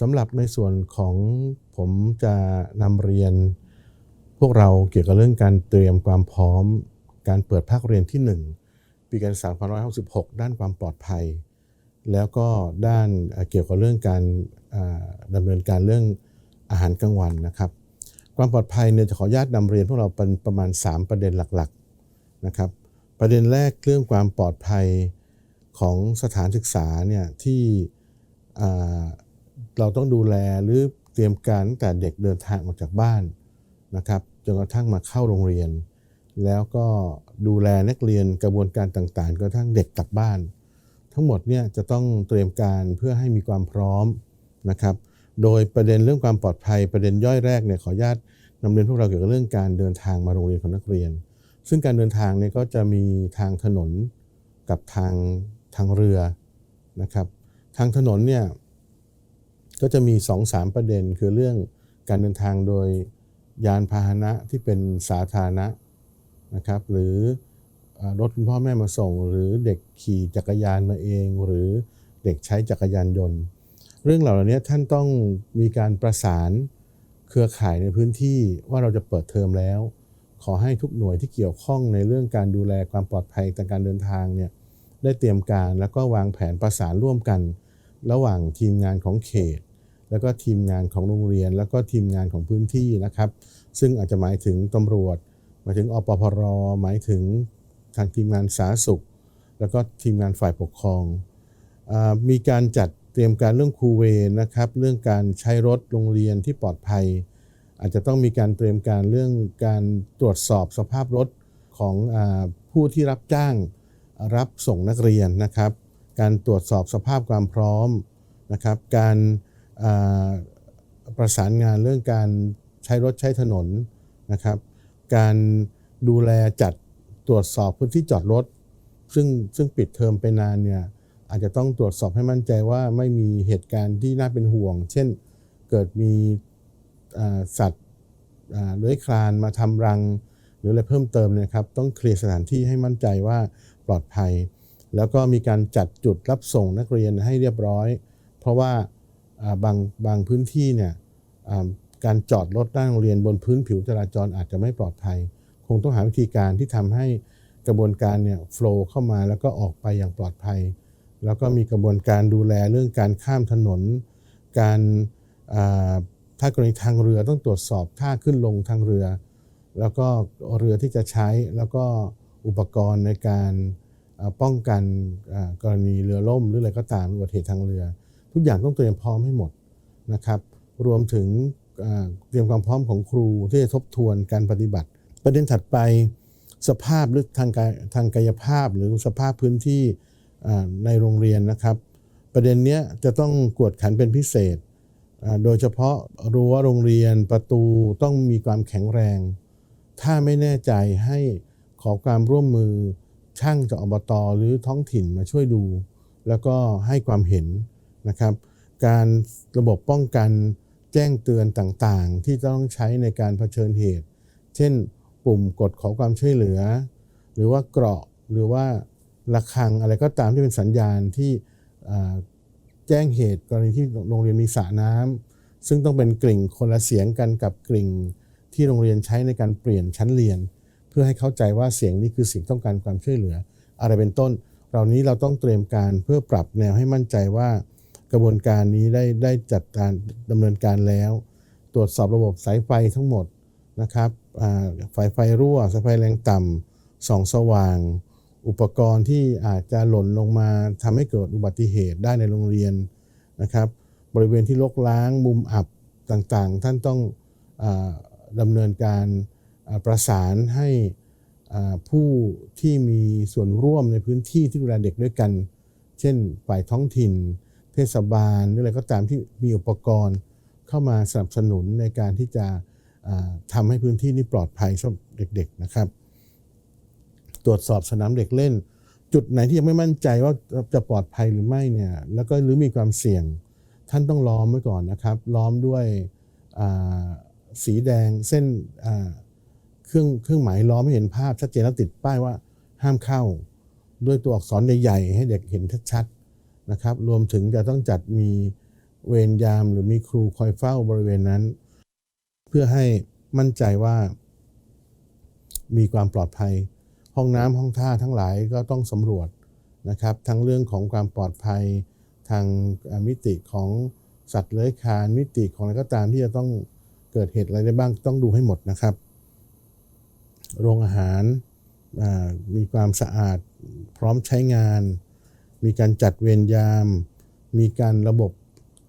สำหรับในส่วนของผมจะนำเรียน พวกเราเกี่ยวกับเรื่องการเตรียมความพร้อม การเปิดภาคเรียนที่ 1 ปีการศึกษา2566 ด้านความปลอดภัย แล้วก็ด้านเกี่ยวกับเรื่องการดำเนินการเรื่องอาหารกลางวันนะครับ ความปลอดภัยเนี่ยจะขออนุญาตนำเรียนพวกเราเป็นประมาณ 3 ประเด็นหลักๆนะครับประเด็นแรกเรื่องความปลอดภัยของสถานศึกษาเนี่ยที่ เราต้องดูแลหรือเตรียมการตั้งแต่เด็กเดินทางออกจากบ้านนะครับจนกระทั่งมาเข้าโรงเรียน แล้วก็ดูแลนักเรียนกระบวนการต่างๆจนกระทั่งเด็กกลับบ้าน ทั้งหมดเนี่ยจะต้องเตรียมการเพื่อให้มีความพร้อมนะครับ โดยประเด็นเรื่องความปลอดภัยประเด็นย่อยแรกเนี่ยขออนุญาตนำเรียนพวกเราเกี่ยวกับเรื่องการเดินทางมาโรงเรียนของนักเรียน ซึ่งการเดินทางเนี่ยก็จะมีทางถนนกับทางทางเรือนะครับ ทางถนนเนี่ย ก็จะมี2อสามประเด็นคือเรื่องการเดินทางโดยยานพาหนะที่เป็นสาธารณะนะครับหรือเอ่อรถคุณพ่อแม่มาส่ง หรือเด็กขี่จักรยานมาเอง หรือเด็กใช้จักรยานยนต์ เรื่องเหล่านี้ท่านต้องมีการประสานเครือข่ายในพื้นที่ว่าเราจะเปิดเทอมแล้ว ขอให้ทุกหน่วยที่เกี่ยวข้องในเรื่องการดูแลความปลอดภัยทางการเดินทางเนี่ยได้เตรียมการแล้วก็วางแผนประสานร่วมกัน ระหว่างทีมงานของเขต แล้วก็ทีมงานของโรงเรียน แล้วก็ทีมงานของพื้นที่นะครับ ซึ่งอาจจะหมายถึงตำรวจ หมายถึงอปพร หมายถึงทางทีมงานสาธารณสุข แล้วก็ทีมงานฝ่ายปกครองอมีการจัดเตรียมการเรื่องครูเวนะครับ เรื่องการใช้รถโรงเรียนที่ปลอดภัย อาจจะต้องมีการเตรียมการเรื่องการตรวจสอบสภาพรถของอผู้ที่รับจ้างรับส่งนักเรียนนะครับ การตรวจสอบสภาพความพร้อมนะครับ การ ประสานงานเรื่องการใช้รถใช้ถนนนะครับ การดูแลจัดตรวจสอบพื้นที่จอดรถ ซึ่งซึ่งปิดเทอมไปนานเนี่ยอาจจะต้องตรวจสอบให้มั่นใจว่าไม่มีเหตุการณ์ที่น่าเป็นห่วง เช่นเกิดมีสัตว์เลื้อยคลานมาทำรัง หรืออะไรเพิ่มเติมนยครับ ต้องเคลียร์สถานที่ให้มั่นใจว่าปลอดภัย แล้วก็มีการจัดจุดรับส่งนักเรียนให้เรียบร้อย เพราะว่า บางบางพื้นที่เนี่ยการจอดรถหน้าโรงเรียนบนพื้นผิวจราจรอาจจะไม่ปลอดภัย คงต้องหาวิธีการที่ทำให้กระบวนการเนี่ยโฟล์เข้ามาแล้วก็ออกไปอย่างปลอดภัย แล้วก็มีกระบวนการดูแลเรื่องการข้ามถนน การถ้ากรณีทางเรือต้องตรวจสอบท่าขึ้นลงทางเรือ แล้วก็เรือที่จะใช้แล้วก็อุปกรณ์ในการป้องกันกรณีเรือล่มหรืออะไรก็ตามอุบัติเหตุทางเรือ ทุกอย่างต้องเตรียมพร้อมให้หมดนะครับ รวมถึงเตรียมความพร้อมของครูที่จะทบทวนการปฏิบัติ ประเด็นถัดไปสภาพหรือทางกายทางกายภาพ หรือสภาพพื้นที่ในโรงเรียนนะครับ ประเด็นนี้จะต้องกวดขันเป็นพิเศษ โดยเฉพาะรั้วโรงเรียนประตูต้องมีความแข็งแรง ถ้าไม่แน่ใจให้ขอความร่วมมือช่างจากอบตหรือท้องถิ่นมาช่วยดู แล้วก็ให้ความเห็น นะครับ การระบบป้องกันแจ้งเตือนต่างๆ ที่ต้องใช้ในการเผชิญเหตุ เช่น ปุ่มกดขอความช่วยเหลือ หรือว่าเกราะหรือว่าระฆังอะไรก็ตามที่เป็นสัญญาณที่แจ้งเหตุกรณีที่โรงเรียนมีสระน้ำซึ่งต้องเป็นกลิ่งคนละเสียงกันกับกลิ่งที่โรงเรียนใช้ในการเปลี่ยนชั้นเรียน เพื่อให้เข้าใจว่าเสียงนี้คือเสียงต้องการความช่วยเหลือ อะไรเป็นต้นเหล่านี้เราต้องเตรียมการเพื่อปรับแนวให้มั่นใจว่า กระบวนการนี้ได้ได้จัดการดำเนินการแล้ว ตรวจสอบระบบสายไฟทั้งหมดนะครับอ่าไฟไฟรั่วสายไฟแรงต่ำส่องสว่าง อุปกรณ์ที่อาจจะหล่นลงมาทำให้เกิดอุบัติเหตุได้ในโรงเรียนนะครับ บริเวณที่รกล้างมุมอับต่างๆ ท่านต้องอดำเนินการประสานให้ผู้ที่มีส่วนร่วมในพื้นที่ที่ดูแลเด็กด้วยกัน เช่นฝ่ายท้องถิ่น เทศบาลหรืออะไรก็ตามที่มีอุปกรณ์เข้ามาสนับสนุนในการที่จะอ่าทำให้พื้นที่นี้ปลอดภัยสำหรับเด็กๆนะครับ ตรวจสอบสนามเด็กเล่น จุดไหนที่ยังไม่มั่นใจว่าจะปลอดภัยหรือไม่เนี่ยแล้วก็หรือมีความเสี่ยงท่านต้องล้อมไว้ก่อนนะครับ ล้อมด้วยสีแดงเส้นเครื่องเครื่องหมายล้อมให้เห็นภาพชัดเจนแล้วติดป้ายว่าห้ามเข้า ด้วยตัวอักษรใหญ่ๆให้เด็กเห็นชัดๆ นะครับ รวมถึงจะต้องจัดมีเวรยามหรือมีครูคอยเฝ้าบริเวณนั้น เพื่อให้มั่นใจว่า มีความปลอดภัย ห้องน้ำห้องท่าทั้งหลายก็ต้องสำรวจนะครับ ทั้งเรื่องของความปลอดภัย ทางมิติของสัตว์เลื้อยคลานมิติของอะไรก็ตามที่จะต้องเกิดเหตุอะไรได้บ้างต้องดูให้หมดนะครับ โรงอาหารมีความสะอาดพร้อมใช้งาน มีการจัดเวรยาม มีการระบบ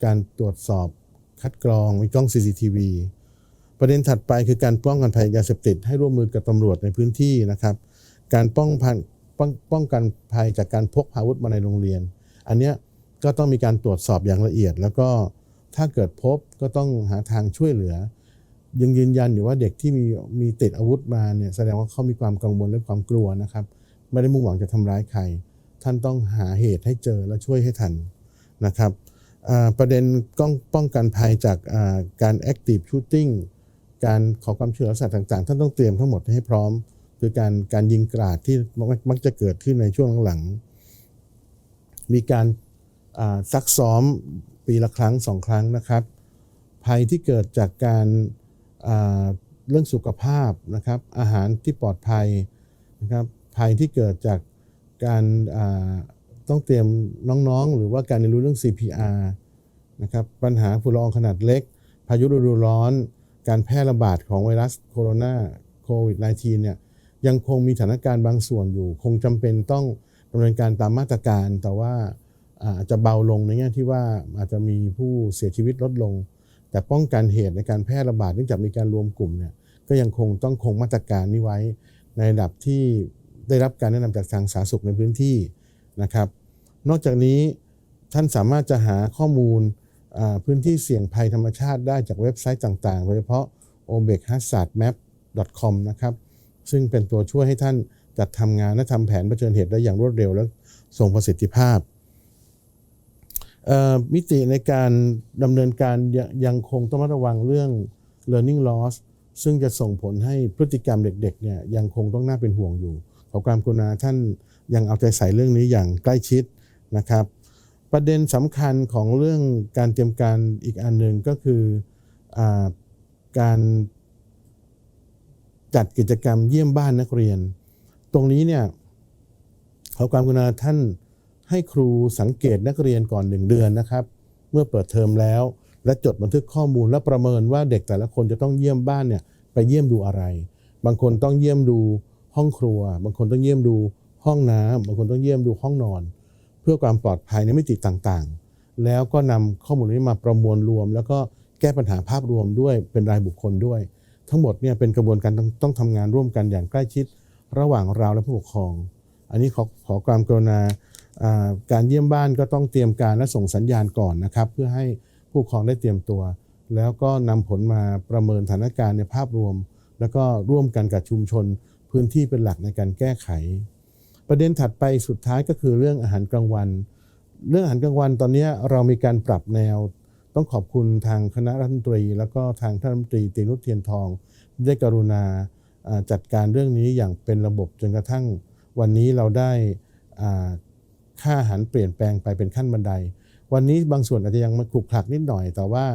การตรวจสอบคัดกรอง มีกล้อง CCTV ประเด็นถัดไปคือการป้องกันภัยยาเสพติดให้ร่วมมือกับตำรวจในพื้นที่นะครับ การป้องกันป้องป้องกันภัยจากการพกพาอาวุธมาในโรงเรียน อันเนี้ยก็ต้องมีการตรวจสอบอย่างละเอียด แล้วก็ถ้าเกิดพบก็ต้องหาทางช่วยเหลือ ยังยืนยันอยู่ว่าเด็กที่มีมีติดอาวุธมาเนี่ยแสดงว่าเขามีความกังวลและความกลัวนะครับ ไม่ได้มุ่งหวังจะทำร้ายใคร ท่านต้องหาเหตุให้เจอและช่วยให้ทันนะครับประเด็นก้องป้องกันภัยจากการ active shooting การขอความช่วยเหลือสัตว์ต่างๆ ท่านต้องเตรียมทั้งหมดให้พร้อม คือการการยิงกราดที่มักจะเกิดขึ้นในช่วงหลังๆ มีการซักซ้อมปีละครั้งสองครั้งนะครับ ภัยที่เกิดจากการาเรื่องสุขภาพนะครับ อาหารที่ปลอดภัยนะครับ ภัยที่เกิดจาก การต้องเตรียมน้องๆ หรือว่าการเรียนรู้เรื่อง CPR นะครับปัญหาฝุ่นละอองขนาดเล็ก พายุฤดูร้อน การแพร่ระบาดของไวรัสโคโรนาโควิด -19 เนี่ยยังคงมีสถานการณ์บางส่วนอยู่ คงจำเป็นต้องดำเนินการตามมาตรการ แต่ว่าอาจจะเบาลงในแง่ที่ว่าอาจจะมีผู้เสียชีวิตลดลง แต่ป้องกันเหตุในการแพร่ระบาดเนื่องจากมีการรวมกลุ่มเนี่ยก็ยังคงต้องคงมาตรการนี้ไว้ในระดับที่ ได้รับการแนะนำจากทางสาธารณสุขในพื้นที่นะครับ นอกจากนี้ท่านสามารถจะหาข้อมูลพื้นที่เสี่ยงภัยธรรมชาติได้จากเว็บไซต์ต่าง ๆ โดยเฉพาะ o b e c h a z a r d m a p com นะครับซึ่งเป็นตัวช่วยให้ท่านจัดทำงานและทำแผนเผชิญเหตุได้อย่างรวดเร็วและทรงประสิทธิภาพ มิติในการดำเนินการยยังคงต้องระมัดระวังเรื่อง learning loss ซึ่งจะส่งผลให้พฤติกรรมเด็กๆเนี่ยยังคงต้องน่าเป็นห่วงอยู่ ขอความกรุณาท่านยังเอาใจใส่เรื่องนี้อย่างใกล้ชิดนะครับ ประเด็นสำคัญของเรื่องการเตรียมการอีกอันหนึ่งก็คืออการจัดกิจกรรมเยี่ยมบ้านนักเรียน ตรงนี้เนี่ยขอความกรุณาท่านให้ครูสังเกตนักเรียนก่อนหนึ่งเดือนนะครับ เมื่อเปิดเทอมแล้ว และจดบันทึกข้อมูลและประเมินว่าเด็กแต่ละคนจะต้องเยี่ยมบ้านเนี่ยไปเยี่ยมดูอะไร บางคนต้องเยี่ยมดู ห้องครัว บางคนต้องเยี่ยมดูห้องน้ำบางคนต้องเยี่ยมดูห้องนอน เพื่อความปลอดภัยในมิติต่างๆ แล้วก็นำข้อมูลนี้มาประมวลรวม แล้วก็แก้ปัญหาภาพรวมด้วยเป็นรายบุคคลด้วย ทั้งหมดเนี่ยเป็นกระบวนการต้ององทำงานร่วมกันอย่างใกล้ชิดระหว่างเราและผู้ปกครอง อันนี้ขอขอความกรุณาอ่าการเยี่ยมบ้านก็ต้องเตรียมการและส่งสัญญาณก่อนนะครับ เพื่อให้ผู้ปกครองได้เตรียมตัว แล้วก็นำผลมาประเมินสถานการณ์ในภาพรวม แล้วก็ร่วมกันกับชุมชน พื้นที่เป็นหลักในการแก้ไข ประเด็นถัดไปสุดท้ายก็คือเรื่องอาหารกลางวัน เรื่องอาหารกลางวันตอนนี้เรามีการปรับแนว ต้องขอบคุณทางคณะรัฐมนตรี แล้วก็ทางท่านรัฐมนตรีตีนุชเทียนทอง ได้กรุณาจัดการเรื่องนี้อย่างเป็นระบบจนกระทั่งวันนี้เราได้อ่าค่าอาหารเปลี่ยนแปลงไปเป็นขั้นบันได วันนี้บางส่วนอาจจะยังมาขลุกขลักนิดหน่อย แต่ว่า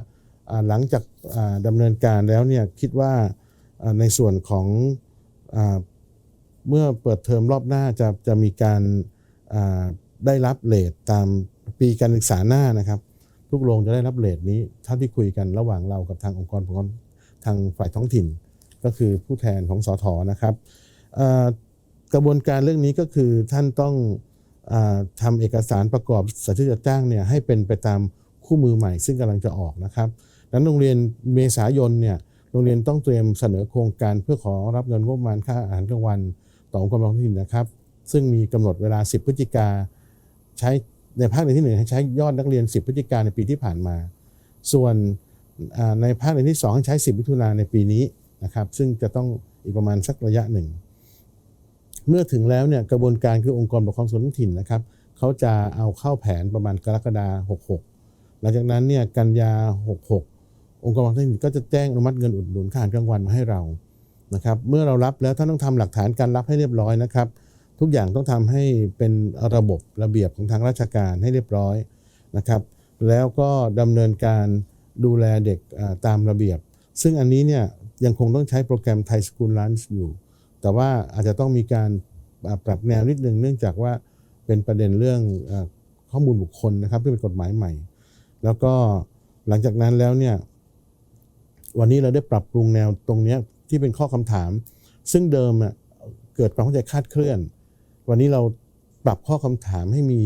หลังจากอ่าดำเนินการแล้วเนี่ยคิดว่าในส่วนของ เมื่อเปิดเทอมรอบหน้าจะจะมีการได้รับเลทตามปีการศึกษาหน้านะครับ ทุกโรงจะได้รับเลทนี้เท่าที่คุยกันระหว่างเรากับทางองค์กรปกครองทางฝ่ายท้องถิ่น ก็คือผู้แทนของสอทอนะครับกระบวนการเรื่องนี้ก็คือท่านต้องอาทำเอกสารประกอบสัญญาจ้างเนี่ยให้เป็นไปตามคู่มือใหม่ซึ่งกำลังจะออกนะครับนั้นโรงเรียนเมษายนเนี่ย รงเรียนต้องเตรียมเสนอโครงการเพื่อขอรับเงินงบประมาณค่าอาหารกลางวัน ต่อองค์กรปกครองท้องถิ่นนะครับ ซึ่งมีกำหนดเวลา 10 พฤศจิกาใช้ในภาคเรียนที่หนึ่งให้ใช้ยอดนักเรียน 10 พฤศจิกาในปีที่ผ่านมา ส่วนในภาคเรียนที่ 2 ให้ใช้ 10 มิถุนายนในปีนี้นะครับ ซึ่งจะต้องอีกประมาณสักระยะหนึ่ง เมื่อถึงแล้วเนี่ยกระบวนการคือองค์กรปกครองส่วนท้องถิ่นนะครับเขาจะเอาเข้าแผนประมาณกรกฎาคม66 หลังจากนั้นเนี่ยกันยา 66 องค์กรปกครองท้องถิ่นก็จะแจ้งอนุมัติเงินอุดหนุนค่าอาหารกลางวันมาให้เรานะครับเมื่อเรารับแล้วท่านต้องทำหลักฐานการรับให้เรียบร้อยนะครับ ทุกอย่างต้องทำให้เป็นระบบระเบียบของทางราชการให้เรียบร้อยนะครับ แล้วก็ดำเนินการดูแลเด็กตามระเบียบ ซึ่งอันนี้เนี่ยยังคงต้องใช้โปรแกรมไทยสกูลลันช์อยู่ แต่ว่าอาจจะต้องมีการปรับแนวนิดนึงเนื่องจากว่าเป็นประเด็นเรื่องข้อมูลบุคคลนะครับที่เป็นกฎหมายใหม่ แล้วก็หลังจากนั้นแล้วเนี่ย วันนี้เราได้ปรับปรุงแนวตรงนี้ที่เป็นข้อคำถาม ซึ่งเดิมเกิดความเข้าใจคาดเคลื่อน วันนี้เราปรับข้อคำถามให้มี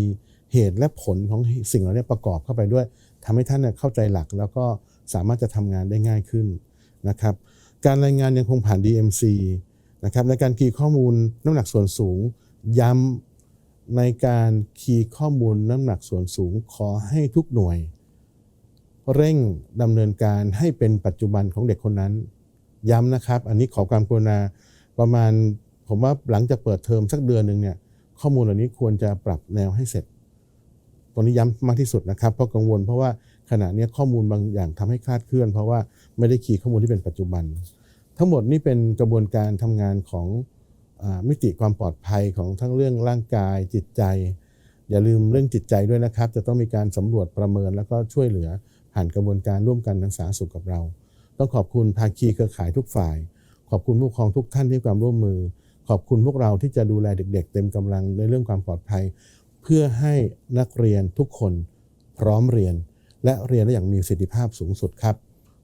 เหตุและผลของสิ่งเหล่านี้ประกอบเข้าไปด้วยทำให้ท่านเนี่ยเข้าใจหลัก แล้วก็สามารถจะทำงานได้ง่ายขึ้นนะครับ การรายงานยังคงผ่าน DMC นะครับในการคีย์ข้อมูลน้ำหนักส่วนสูง ย้ำในการคีย์ข้อมูลน้ำหนักส่วนสูงขอให้ทุกหน่วย เร่งดำเนินการให้เป็นปัจจุบันของเด็กคนนั้น ย้ำนะครับ อันนี้ขอความกรุณาประมาณผมว่าหลังจากเปิดเทอมสักเดือนหนึ่งเนี่ยข้อมูลเหล่านี้ควรจะปรับแนวให้เสร็จตรงนี้ย้ำมากที่สุดนะครับ เพราะกังวลเพราะว่าขณะนี้ข้อมูลบางอย่างทำให้คลาดเคลื่อน เพราะว่าไม่ได้คีย์ข้อมูลที่เป็นปัจจุบัน ทั้งหมดนี่เป็นกระบวนการทำงานของอมิติความปลอดภัยของทั้งเรื่องร่างกายจิตใจ อย่าลืมเรื่องจิตใจด้วยนะครับ จะต้องมีการสำรวจประเมินแล้วก็ช่วยเหลือ ผ่านกระบวนการร่วมกันทางสาธารณสุขกับเรา ต้องขอบคุณภาคีเครือข่ายทุกฝ่าย ขอบคุณผู้ปกครองทุกท่านที่ความร่วมมือ ขอบคุณพวกเราที่จะดูแลเด็ก ๆ เต็มกำลังในเรื่องความปลอดภัย เพื่อให้นักเรียนทุกคนพร้อมเรียน และเรียนได้อย่างมีประสิทธิภาพสูงสุดครับ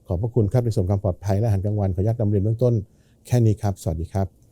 ขอบพระคุณครับในส่วนความปลอดภัยและอาหารกลางวันขออนุญาตนำเรียนเบื้องต้น แค่นี้ครับ สวัสดีครับ